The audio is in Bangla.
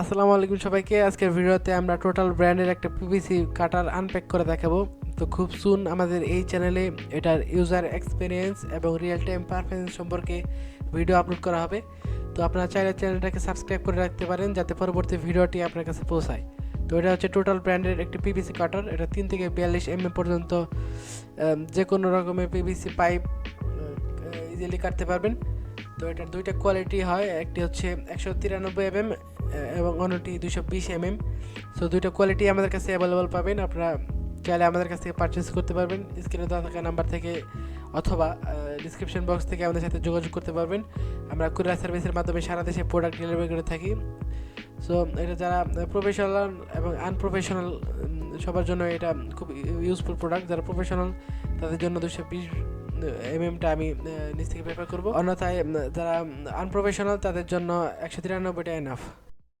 আসসালামু আলাইকুম সবাইকে। আজকের ভিডিওতে আমরা টোটাল ব্র্যান্ডের একটা পিভিসি কাটার আনপ্যাক করে দেখাবো। তো খুব সুন আমাদের এই চ্যানেলে এটার ইউজার এক্সপিরিয়েন্স এবং রিয়েল টাইম পারফরমেন্স সম্পর্কে ভিডিও আপলোড করা হবে। তো আপনারা চাইলে চ্যানেলটাকে সাবস্ক্রাইব করে রাখতে পারেন, যাতে পরবর্তী ভিডিওটি আপনার কাছে পৌঁছায়। তো এটা হচ্ছে টোটাল ব্র্যান্ডের একটি পিভিসি কাটার এটা তিন থেকে বিয়াল্লিশ এম পর্যন্ত যে কোনো রকমের পিভিসি পাইপ ইজিলি কাটতে পারবেন। তো এটার দুইটা কোয়ালিটি হয়। একটি হচ্ছে একশো তিরানব্বই এমএম এবং অন্যটি দুশো বিশ এমএম। সো দুইটা কোয়ালিটি আমাদের কাছে অ্যাভেলেবল পাবেন। আপনারা চাইলে আমাদের কাছ থেকে পারচেস করতে পারবেন। স্ক্রিনে দেওয়া থাকা নাম্বার থেকে অথবা ডিসক্রিপশন বক্স থেকে আমাদের সাথে যোগাযোগ করতে পারবেন। আমরা কুরিয়ার সার্ভিসের মাধ্যমে সারা দেশে প্রোডাক্ট ডেলিভারি করে থাকি। সো এটা যারা প্রফেশনাল এবং আনপ্রফেশনাল সবার জন্য এটা খুব ইউজফুল প্রোডাক্ট যারা প্রফেশনাল তাদের জন্য দুশো বিশ এমএমটা আমি নিজ থেকে প্রেফার করব। অন্যথায় যারা আনপ্রফেশনাল তাদের জন্য একশো তিরানব্বইটা এনাফ